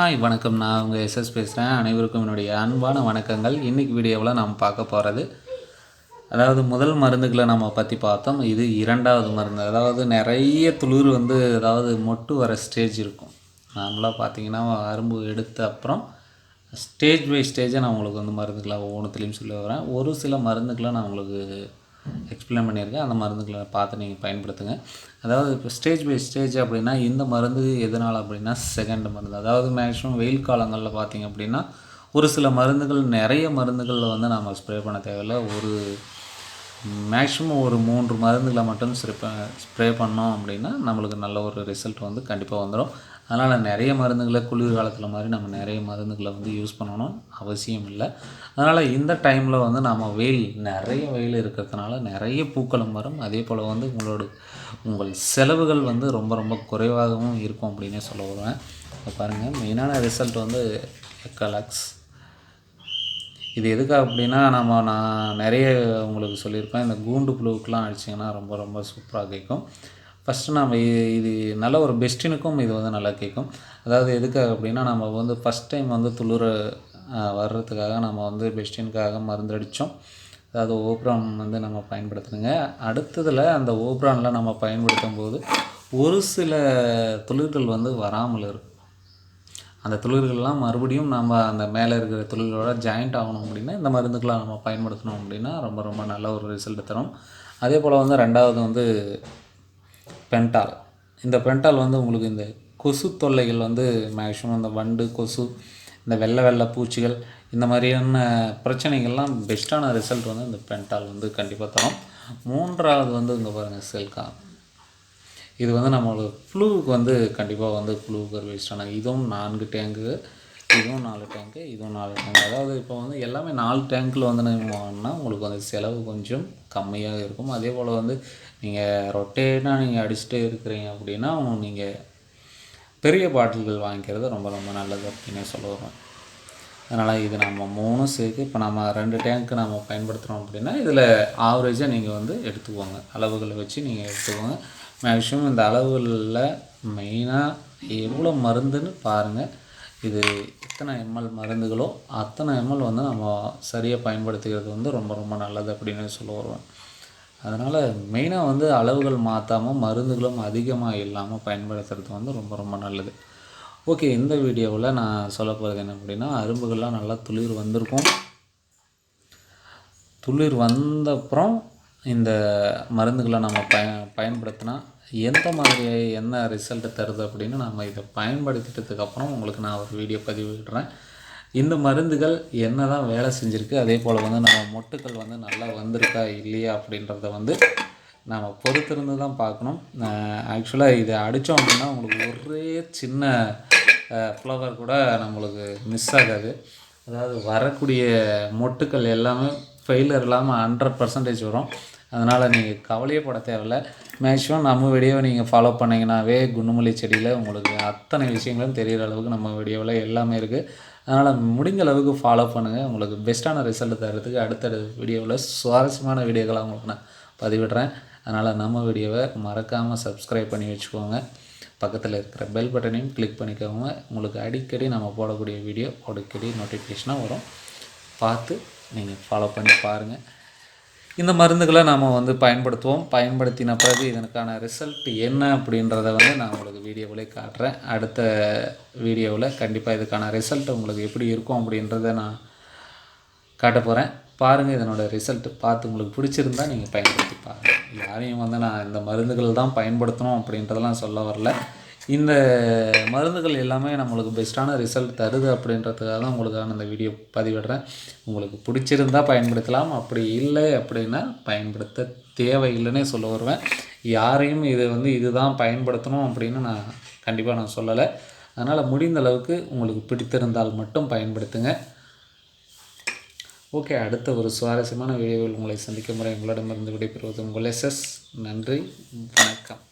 Hi வணக்கம். நான் உங்கள் எஸ்எஸ் பேசுகிறேன் அனைவருக்கும் என்னுடைய அன்பான வணக்கங்கள். இன்றைக்கி வீடியோவில் நம்ம பார்க்க போகிறது அதாவது முதல் மருந்துகளை நம்ம பற்றி பார்த்தோம். இது இரண்டாவது மருந்து. அதாவது நிறைய துளிர் வந்து அதாவது மொட்டு வர ஸ்டேஜ் இருக்கும். நார்மலாக பார்த்தீங்கன்னா அரும்பு எடுத்த அப்புறம் ஸ்டேஜ் பை ஸ்டேஜாக நான் உங்களுக்கு வந்து மருந்துகளை ஒவ்வொன்றுத்துலேயும் சொல்லி வரேன் ஒரு சில மருந்துகளை நான் உங்களுக்கு எக்ஸ்பிளைன் பண்ணியிருக்கேன். அந்த மருந்துகளை பார்த்து நீங்கள் பயன்படுத்துங்க. அதாவது இப்போ ஸ்டேஜ் பை ஸ்டேஜ் அப்படின்னா இந்த மருந்து எதனால் அப்படின்னா செகண்ட் மருந்து. அதாவது மேக்ஸிமம் வெயில் காலங்களில் பார்த்தீங்க அப்படின்னா ஒரு சில மருந்துகள் நிறைய மருந்துகளில் வந்து நாம் ஸ்ப்ரே பண்ண தேவையில்லை. ஒரு மேக்ஸிமம் ஒரு மூன்று மருந்துகளை மட்டும் ஸ்ப்ரே ஸ்ப்ரே பண்ணோம் அப்படின்னா நம்மளுக்கு நல்ல ஒரு ரிசல்ட் வந்து கண்டிப்பாக வந்துடும் அதனால் நிறைய மருந்துகளை குளிர் காலத்தில் மாதிரி நம்ம நிறைய மருந்துகளை வந்து யூஸ் பண்ணணும் அவசியம் இல்லை. அதனால் இந்த டைமில் வந்து நம்ம வெயில் நிறைய வெயில் இருக்கிறதுனால நிறைய பூக்களும் வரும். அதே போல் வந்து உங்களோட உங்கள் செலவுகள் வந்து ரொம்ப ரொம்ப குறைவாகவும் இருக்கும் அப்படின்னே சொல்ல வருவேன். இப்போ பாருங்கள் மெயினான ரிசல்ட் வந்து எக்கலக்ஸ் இது எதுக்காக அப்படின்னா நம்ம நான் நிறைய உங்களுக்கு சொல்லியிருப்பேன். இந்த கூண்டு புழுவுக்கெலாம் அடிச்சிங்கன்னா ரொம்ப ரொம்ப சூப்பராக கேட்கும். ஃபஸ்ட்டு நம்ம இது நல்ல ஒரு பெஸ்டினுக்கும் இது வந்து நல்லா கேட்கும் அதாவது எதுக்காக அப்படின்னா நம்ம வந்து ஃபஸ்ட் டைம் வந்து துளிர வர்றதுக்காக நம்ம வந்து பெஸ்டினுக்காக மருந்தடித்தோம் அதாவது ஓப்ரான் வந்து நம்ம பயன்படுத்தணுங்க அடுத்ததில் அந்த ஓப்ரானில் நம்ம பயன்படுத்தும் போது ஒரு சில துளிர்கள் வந்து வராமல் இருக்கும். அந்த துளிர்கள்லாம் மறுபடியும் நம்ம அந்த மேலே இருக்கிற துளிர்களோட ஜாயிண்ட் ஆகணும் அப்படின்னா இந்த மருந்துக்கெலாம் நம்ம பயன்படுத்தணும் அப்படின்னா ரொம்ப ரொம்ப நல்ல ஒரு ரிசல்ட் தரும். அதே போல் வந்து ரெண்டாவது வந்து பென்டால். இந்த பென்டால் வந்து உங்களுக்கு இந்த கொசு தொல்லைகள் வந்து மேக்ஸிமம் இந்த வண்டு கொசு இந்த வெள்ளை வெள்ளை பூச்சிகள் இந்த மாதிரியான பிரச்சனைகள்லாம் பெஸ்ட்டான ரிசல்ட் வந்து இந்த பென்டால் வந்து கண்டிப்பாக தரும். மூன்றாவது வந்து இங்கே பாருங்கள் செல்கா. இது வந்து நம்மளோட ஃப்ளூவுக்கு வந்து கண்டிப்பாக வந்து ஃப்ளூவுக்கு ஒரு வேஸ்டான இதுவும் நான்கு டேங்கு. இதுவும் நாலு டேங்க்கு இதுவும் நாலு டேங்க் அதாவது இப்போ வந்து எல்லாமே நாலு டேங்க்கில் வந்து வாங்கினா உங்களுக்கு வந்து செலவு கொஞ்சம் கம்மியாக இருக்கும். அதே போல் வந்து நீங்கள் ரொட்டேட்டாக நீங்கள் அடிச்சுட்டே இருக்கிறீங்க அப்படின்னா நீங்கள் பெரிய பாட்டில்கள் வாங்கிக்கிறது ரொம்ப ரொம்ப நல்லது அப்படின்னே சொல்லுவோம் அதனால் இது நம்ம மூணும் சேர்த்து இப்போ நம்ம ரெண்டு டேங்க்கு நம்ம பயன்படுத்துகிறோம் அப்படின்னா இதில் ஆவரேஜாக நீங்கள் வந்து எடுத்துக்கோங்க. அளவுகளை வச்சு நீங்கள் எடுத்துக்கோங்க. மேக்ஸிமம் இந்த அளவுகளில் மெயினாக எவ்வளோ மருந்துன்னு பாருங்கள் இது எத்தனை எம்எல் மருந்துகளோ அத்தனை எம்எல் வந்து நம்ம சரியாக பயன்படுத்திக்கிறது வந்து ரொம்ப ரொம்ப நல்லது அப்படின்னு சொல்ல வருவேன். அதனால் மெயினாக வந்து அளவுகள் மாற்றாமல் மருந்துகளும் அதிகமாக இல்லாமல் பயன்படுத்துறது வந்து ரொம்ப ரொம்ப நல்லது. ஓகே இந்த வீடியோவில் நான் சொல்ல போகிறது என்ன அப்படின்னா அரும்புகள்லாம் நல்லா துளிர் வந்திருக்கும். துளிர் வந்தப்புறம் இந்த மருந்துகளை நம்ம பய பயன்படுத்தினா எந்த மாதிரி என்ன ரிசல்ட் தருது அப்படின்னு நம்ம இதை பயன்படுத்திட்டதுக்கு அப்புறம் உங்களுக்கு நான் ஒரு வீடியோ பதிவிடுறேன். இந்த மருந்துகள் என்ன தான் வேலை செஞ்சுருக்கு அதே போல் வந்து நம்ம மொட்டுக்கள் வந்து நல்லா வந்திருக்கா இல்லையா அப்படின்றத வந்து நாம் பொறுத்திருந்து தான் பார்க்கணும் ஆக்சுவலாக இதை அடித்தோம் அப்படின்னா உங்களுக்கு ஒரே சின்ன ஃப்ளவர் கூட நம்மளுக்கு மிஸ் ஆகாது. அதாவது வரக்கூடிய மொட்டுக்கள் எல்லாமே ஃபெயிலியர் இல்லாமல் ஹண்ட்ரட் பர்சன்டேஜ் வரும். அதனால் நீங்கள் கவலையே பட தேவையில்ல. மேக்ஸிமம் நம்ம வீடியோவை நீங்கள் ஃபாலோ பண்ணிங்கனாவே குண்டுமல்லி செடியில் உங்களுக்கு அத்தனை விஷயங்களும் தெரிகிற அளவுக்கு நம்ம வீடியோவில் எல்லாமே இருக்குது அதனால் முடிஞ்ச அளவுக்கு ஃபாலோ பண்ணுங்கள் உங்களுக்கு பெஸ்ட்டான ரிசல்ட் தரத்துக்கு அடுத்த வீடியோவில் சுவாரஸ்யமான வீடியோக்களை உங்களுக்கு நான் பதிவிடுறேன். அதனால் நம்ம வீடியோவை மறக்காமல் சப்ஸ்கிரைப் பண்ணி வச்சுக்கோங்க. பக்கத்தில் இருக்கிற பெல் பட்டனையும் கிளிக் பண்ணிக்கோங்க. உங்களுக்கு அடிக்கடி நம்ம போடக்கூடிய வீடியோ அடிக்கடி நோட்டிஃபிகேஷனாக வரும். பார்த்து நீங்கள் ஃபாலோ பண்ணி பாருங்கள் இந்த மருந்துகளை நாம் வந்து பயன்படுத்துவோம். பயன்படுத்தின பிறகு இதற்கான ரிசல்ட் என்ன அப்படின்றத வந்து நான் உங்களுக்கு வீடியோவிலே காட்டுறேன். அடுத்த வீடியோவில் கண்டிப்பாக இதுக்கான ரிசல்ட் உங்களுக்கு எப்படி இருக்கும் அப்படின்றத நான் காட்ட போகிறேன் பாருங்கள் இதனோட ரிசல்ட் பார்த்து உங்களுக்கு பிடிச்சிருந்தா நீங்கள் பயன்படுத்தி பாருங்கள் யாரையும் வந்து நான் இந்த மருந்துகள் தான் பயன்படுத்தணும் அப்படின்றதெல்லாம் சொல்ல வரல. இந்த மருந்துகள் எல்லாமே நம்மளுக்கு பெஸ்ட்டான ரிசல்ட் தருது அப்படின்றதுக்காக தான் உங்களுக்கான இந்த வீடியோ பதிவிடுறேன். உங்களுக்கு பிடிச்சிருந்தா பயன்படுத்தலாம் அப்படி இல்லை அப்படின்னா பயன்படுத்த தேவையில்லைன்னே சொல்ல வருவேன். யாரையும் இது வந்து இதுதான் பயன்படுத்தணும் அப்படின்னு நான் கண்டிப்பாக நான் சொல்லலை. அதனால் முடிந்த அளவுக்கு உங்களுக்கு பிடித்திருந்தால் மட்டும் பயன்படுத்துங்க. ஓகே அடுத்த ஒரு சுவாரஸ்யமான வீடியோவில் உங்களை சந்திக்கும் முறை உங்களிடமிருந்து விடைபெறுவது உங்கள் எஸ்எஸ் நன்றி வணக்கம்.